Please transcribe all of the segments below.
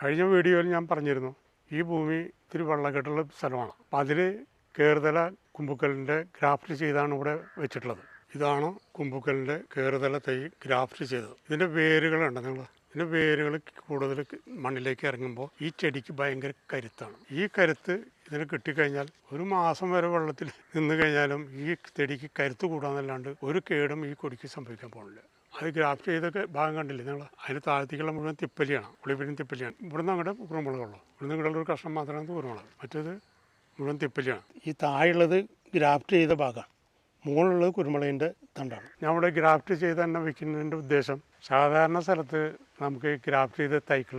കഴിഞ്ഞ വീഡിയോയിൽ ഞാൻ പറഞ്ഞിരുന്നു ഈ ഭൂമി ഇത്തിരി വെള്ളക്കെട്ടുള്ള സ്ഥലമാണ്. അപ്പം അതിൽ കേറുതല കുമ്പുക്കലിന്റെ ഗ്രാഫ്റ്റ് ചെയ്താണ് ഇവിടെ വെച്ചിട്ടുള്ളത്. ഇതാണ് കുമ്പുക്കലിന്റെ കേറുതല തൈ ഗ്രാഫ്റ്റ് ചെയ്തത്. ഇതിന്റെ വേരുകളുണ്ട് നിങ്ങൾ? ഇതിന്റെ വേരുകൾ കൂടുതൽ മണ്ണിലേക്ക് ഇറങ്ങുമ്പോൾ ഈ ചെടിക്ക് ഭയങ്കര കരുത്താണ്. ഈ കരുത്ത് ഇതിന് കിട്ടിക്കഴിഞ്ഞാൽ ഒരു മാസം വരെ വെള്ളത്തിൽ നിന്ന് കഴിഞ്ഞാലും ഈ ചെടിക്ക് കരുത്ത് കൂടാന്നല്ലാണ്ട് ഒരു കേടും ഈ കൊടിക്ക് സംഭവിക്കാൻ പോകുന്നില്ല. അത് ഗ്രാഫ്റ്റ് ചെയ്തൊക്കെ ഭാഗം കണ്ടില്ലേ? നിങ്ങൾ അതിന് താഴത്തേക്കുള്ള മുഴുവൻ തിപ്പലിയാണ് പുളിപ്പിനും തിപ്പലിയാണ് ഇവിടുന്ന് അങ്ങോട്ട് കുരുമുളകുള്ളൂ ഇവിടുന്ന് ഇങ്ങോട്ടുള്ള ഒരു കഷ്ണം മാത്രമാണ് കുരുമുളക് മറ്റേത് മുഴുവൻ തിപ്പലിയാണ് ഈ താഴെയുള്ളത് ഗ്രാഫ്റ്റ് ചെയ്ത ഭാഗമാണ്. മുകളിലുള്ളത് കുരുമുളകിന്റെ തണ്ടാണ്. ഇവിടെ ഗ്രാഫ്റ്റ് ചെയ്ത് തന്നെ വെക്കുന്നതിന്റെ ഉദ്ദേശം സാധാരണ സ്ഥലത്ത് നമുക്ക് ഗ്രാഫ്റ്റ് ചെയ്ത തൈകൾ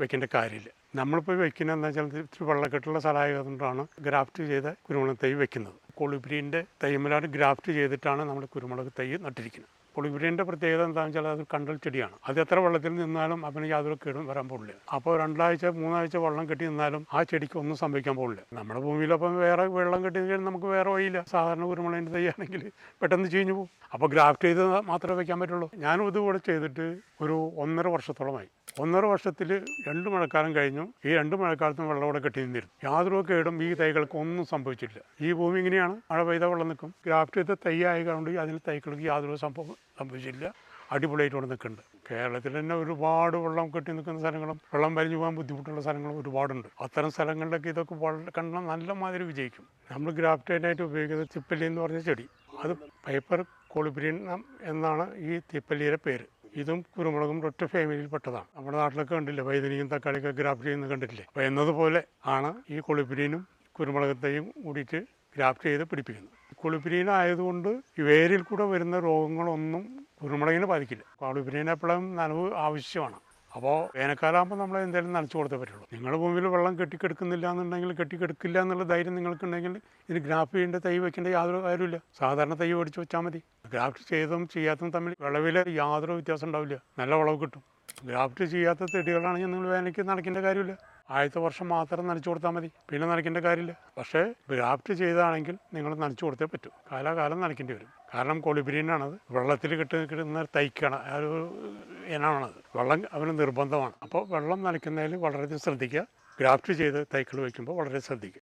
വെക്കേണ്ട കാര്യമില്ല. നമ്മളിപ്പോൾ വെക്കുന്നത് എന്താ വെച്ചാൽ ഇത് ഇത്തിരി വെള്ളക്കെട്ടുള്ള സ്ഥലമായതുകൊണ്ടാണ് ഗ്രാഫ്റ്റ് ചെയ്ത കുരുമുളക് തൈ വെക്കുന്നത്. കൊളിപ്രീന്റെ തൈമലാണ് ഗ്രാഫ്റ്റ് ചെയ്തിട്ടാണ് നമ്മൾ കുരുമുളക് തൈ നട്ടിരിക്കുന്നത്. പൊളിബ്രീന്റെ പ്രത്യേകത എന്താണെന്ന് വെച്ചാൽ അത് കണ്ടൽ ചെടിയാണ്. അത് എത്ര വെള്ളത്തിൽ നിന്നാലും അവന് യാതൊരു കേടും വരാൻ പോകില്ല അപ്പോൾ രണ്ടാഴ്ച മൂന്നാഴ്ച വെള്ളം കെട്ടി നിന്നാലും ആ ചെടിക്ക് ഒന്നും സംഭവിക്കാൻ പോകില്ല നമ്മുടെ ഭൂമിയിലപ്പം വേറെ വെള്ളം കെട്ടി കഴിഞ്ഞാൽ നമുക്ക് വേറെ വഴിയില്ല. സാധാരണ കുരുമുളകിന്റെ തൈയാണെങ്കിൽ പെട്ടെന്ന് ചീഞ്ഞു പോകും. അപ്പോൾ ഗ്രാഫ്റ്റ് ചെയ്ത് മാത്രമേ വയ്ക്കാൻ പറ്റുള്ളൂ. ഞാനും ഇതുപോലെ ചെയ്തിട്ട് ഒരു ഒന്നര വർഷത്തോളമായി. ഒന്നര വർഷത്തിൽ രണ്ട് മഴക്കാലം കഴിഞ്ഞു. ഈ രണ്ട് മഴക്കാലത്തും വെള്ളം കെട്ടി നിന്നിരുന്നു. യാതൊരു കേടും ഈ തൈകൾക്ക് ഒന്നും സംഭവിച്ചില്ല ഈ ഭൂമി ഇങ്ങനെയാണ്. മഴ പെയ്ത വെള്ളം നിൽക്കും. ഗ്രാഫ്റ്റ് ചെയ്ത തൈ ആയതുകൊണ്ട് അതിന് തൈകൾക്ക് യാതൊരു സംഭവം സംഭവിച്ചില്ല. അടിപൊളിയായിട്ട് ഇവിടെ നിൽക്കുന്നുണ്ട്. കേരളത്തിൽ തന്നെ ഒരുപാട് വെള്ളം കെട്ടി നിൽക്കുന്ന സ്ഥലങ്ങളും വെള്ളം വലിഞ്ഞു പോകാൻ ബുദ്ധിമുട്ടുള്ള സ്ഥലങ്ങളും ഒരുപാടുണ്ട്. അത്തരം സ്ഥലങ്ങളിലൊക്കെ ഇതൊക്കെ വളരെ കണ്ടാൽ നല്ല മാതിരി വിജയിക്കും. നമ്മൾ ഗ്രാഫ്റ്റൈനായിട്ട് ഉപയോഗിക്കുന്ന തിപ്പല്ലി എന്ന് പറഞ്ഞ ചെടി അത് പൈപ്പർ കോളിബ്രീൻ എന്നാണ് ഈ തിപ്പല്ലിയുടെ പേര്. ഇതും കുരുമുളകും ഒറ്റ ഫാമിലിയിൽപ്പെട്ടതാണ് നമ്മുടെ നാട്ടിലൊക്കെ കണ്ടില്ലേ വൈദ്യുതിയും തക്കാളിയൊക്കെ ഗ്രാഫ്റ്റ് ചെയ്യുന്നത് കണ്ടിട്ടില്ലേ? അപ്പോൾ എന്നതുപോലെ ആണ് ഈ കൊളിബ്രീനും കുരുമുളകത്തെയും കൂടിയിട്ട് ഗ്രാഫ്റ്റ് ചെയ്ത് പിടിപ്പിക്കുന്നത്. കുളിപ്പിരീൻ ആയതുകൊണ്ട് വേരിൽ കൂടെ വരുന്ന രോഗങ്ങളൊന്നും കുരുമുളകിനെ ബാധിക്കില്ല. കുളിപ്പിരീൻ എപ്പോഴും നനവ് ആവശ്യമാണ്. അപ്പോൾ വേനൽക്കാലാകുമ്പോൾ നമ്മൾ എന്തായാലും നനച്ചു കൊടുത്തേ പറ്റുള്ളൂ. നിങ്ങളുടെ ഭൂമിയിൽ വെള്ളം കെട്ടിക്കെടുക്കുന്നില്ല എന്നുണ്ടെങ്കിൽ കെട്ടിക്കെടുക്കില്ല എന്നുള്ള ധൈര്യം നിങ്ങൾക്കുണ്ടെങ്കിൽ ഇത് ഗ്രാഫ് ചെയ്യേണ്ട തൈ വെക്കേണ്ട യാതൊരു കാര്യമില്ല സാധാരണ തൈ മേടിച്ച് വെച്ചാൽ മതി. ഗ്രാഫ്റ്റ് ചെയ്തതും ചെയ്യാത്തതും തമ്മിൽ വിളവിൽ യാതൊരു വ്യത്യാസം ഉണ്ടാവില്ല. നല്ല വിളവ് കിട്ടും. ഗ്രാഫ്റ്റ് ചെയ്യാത്ത ചെടികളാണെങ്കിൽ നിങ്ങൾ വേനയ്ക്ക് നടക്കേണ്ട കാര്യമില്ല. ആദ്യത്തെ വർഷം മാത്രം നനച്ചു കൊടുത്താൽ മതി. പിന്നെ നനയ്ക്കേണ്ട കാര്യമില്ല. പക്ഷേ ഗ്രാഫ്റ്റ് ചെയ്താണെങ്കിൽ നിങ്ങൾ നനച്ചു കൊടുത്തേ പറ്റൂ. കാലാകാലം നനയ്ക്കേണ്ടി വരും. കാരണം കൊളിബ്രീനാണത് വെള്ളത്തിൽ കിട്ടി കിട്ടുന്ന തൈക്കാണ് ആ ഒരു ഇനമാണത്. വെള്ളം അവന് നിർബന്ധമാണ്. അപ്പോൾ വെള്ളം നനയ്ക്കുന്നതിൽ വളരെയധികം ശ്രദ്ധിക്കുക. ഗ്രാഫ്റ്റ് ചെയ്ത് തൈക്കൾ വയ്ക്കുമ്പോൾ വളരെ ശ്രദ്ധിക്കുക.